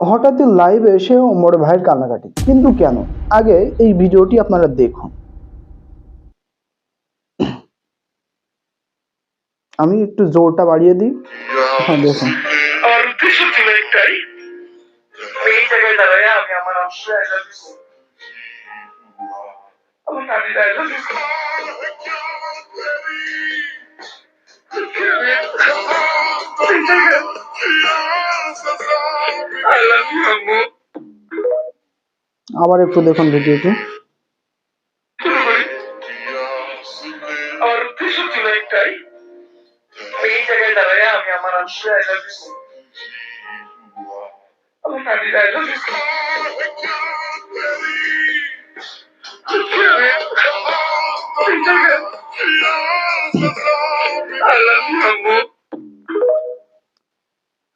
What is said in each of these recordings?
হঠাৎই লাইভে এসে ওমর ভাইয়ের কান্নাকাটি। কিন্তু কেন? আগে এই ভিডিওটি আপনারা দেখুন। আমি একটু জোরটা বাড়িয়ে দিই। হ্যাঁ দেখুন। আমার আবার একটু দেখুন ভিডিওটি আমার উদ্দেশ্য ছিল একটাই? এই জায়গায় দাঁড়ায় আমি আমার আম্মুকে আই লাভ ইউ আমার নানির আই লাভ ইউ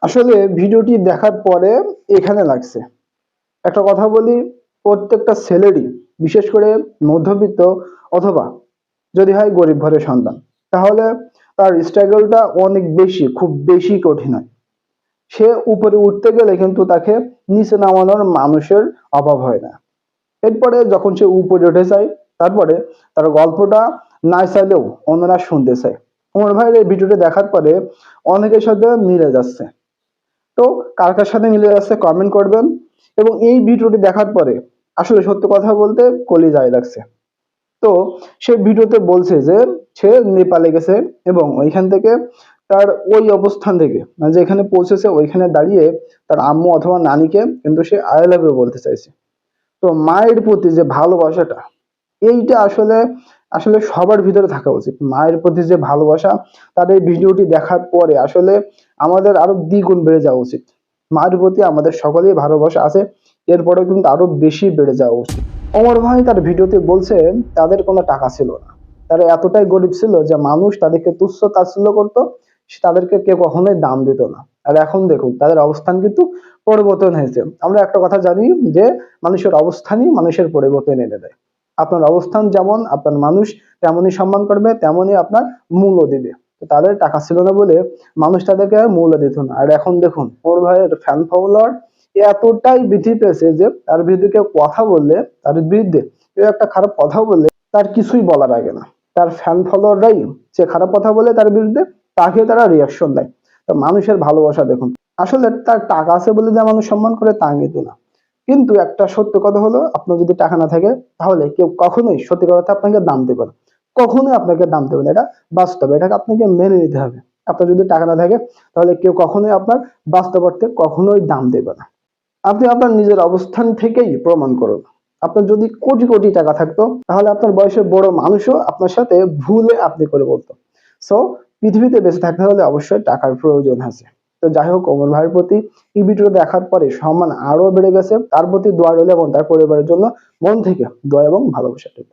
আসলে ভিডিওটি দেখার পরে এখানে লাগছে। একটা কথা বলি, প্রত্যেকটা ছেলেরই, বিশেষ করে মধ্যবিত্ত অথবা যদি হয় গরিব ঘরের সন্তান, তাহলে তার স্ট্রাগলটা অনেক বেশি, খুব বেশি কঠিন হয়। সে উপরে উঠতে গেলে কিন্তু তাকে নিচে নামানোর মানুষের অভাব হয় না। এরপরে যখন সে উপরে উঠে যায়, তারপরে তার গল্পটা না চাইলেও অন্যরা শুনতে চায়। ওমর ভাইয়ের এই ভিডিওটা দেখার পরে অনেকের সাথে মিলে যাচ্ছে। তো কার কার সাথে মিলে যাচ্ছে কমেন্ট করবেন এবং এই ভিডিওটি দেখার পরে আসলে সত্য কথা বলতে কলি যায় লাগছে। তো সে ভিডিওতে বলছে যে সে নেপালে গেছে এবং ওইখান থেকে তার ওই অবস্থান থেকে মানে যেখানে পৌঁছেছে ওইখানে দাঁড়িয়ে তার আম্মু অথবা নানিকে কিন্তু সে আই লাভ বলতে চাইছে। তো মায়ের প্রতি যে ভালোবাসাটা, এইটা আসলে আসলে সবার ভিতরে থাকা উচিত। মায়ের প্রতি যে ভালোবাসা, তার এই ভিডিওটি দেখার পরে আসলে আমাদের আরও দ্বিগুণ বেড়ে যাওয়া উচিত। মায়ের প্রতি আমাদের সকলেই ভালোবাসা আছে এরপরেও কিন্তু আরও বেশি বেড়ে যাওয়া উচিত। অমর ভাই তার ভিডিওতে বলছে তাদের কোনো টাকা ছিল না। তারা এতটাই গরিব ছিল যে মানুষ তাদেরকে তুচ্ছ তাচ্ছিল্য করতো তাদেরকে কেউ কখনোই দাম দিত না। আর এখন দেখুন, তাদের অবস্থান কিন্তু পরিবর্তন হয়েছে। আমরা একটা কথা জানি যে, মানুষের অবস্থানই মানুষের পরিবর্তন এনে দেয়। আপনার অবস্থান যেমন, আপনার মানুষ তেমনই সম্মান করবে, তেমনই আপনার মূল্য দিবে। তাদের টাকা ছিল না বলে মানুষ তাদেরকে মূল্য দিত না। আর এখন দেখুন ওর ভাইয়ের ফ্যান ফলোয়ার এতটাই বৃদ্ধি পেয়েছে যে তার বিরুদ্ধে কেউ কথা বললে, তার বিরুদ্ধে কেউ একটা খারাপ কথা বললে তার কিছুই বলার আগে না। তার ফ্যান ফলোয়াররাই যে খারাপ কথা বলে তার বিরুদ্ধে তাকে তারা রিয়াকশন দেয়। তো মানুষের ভালোবাসা দেখুন, আসলে তার টাকা আছে বলে যে মানুষ সম্মান করে তা কিন্তু না। কিন্তু একটা সত্য কথা হলো, আপনার যদি টাকা না থাকে, তাহলে কেউ কখনোই সত্যি কথা আপনাকে দাম দেবে না। কখনোই আপনাকে দাম দেবে না। এটা বাস্তব এটাকে আপনাকে মেনে নিতে হবে। আপনার যদি টাকা না থাকে, তাহলে কেউ কখনোই আপনার বাস্তব অর্থে কখনোই দাম দেবে না। আপনি আপনার নিজের অবস্থান থেকেই প্রমাণ করুন। আপনার যদি কোটি কোটি টাকা থাকতো, তাহলে আপনার বয়সের বড় মানুষও আপনার সাথে ভুলে আপনি করে বলতো। সো পৃথিবীতে বেঁচে থাকতে হলে অবশ্যই টাকার প্রয়োজন আছে। তো যাই হোক, ওমর ভাইয়ের প্রতি এই ভিডিও দেখার পরে সম্মান আরও বেড়ে গেছে। তার প্রতি দোয়া রইল এবং তার পরিবারের জন্য মন থেকে দোয়া এবং ভালোবাসা রইল।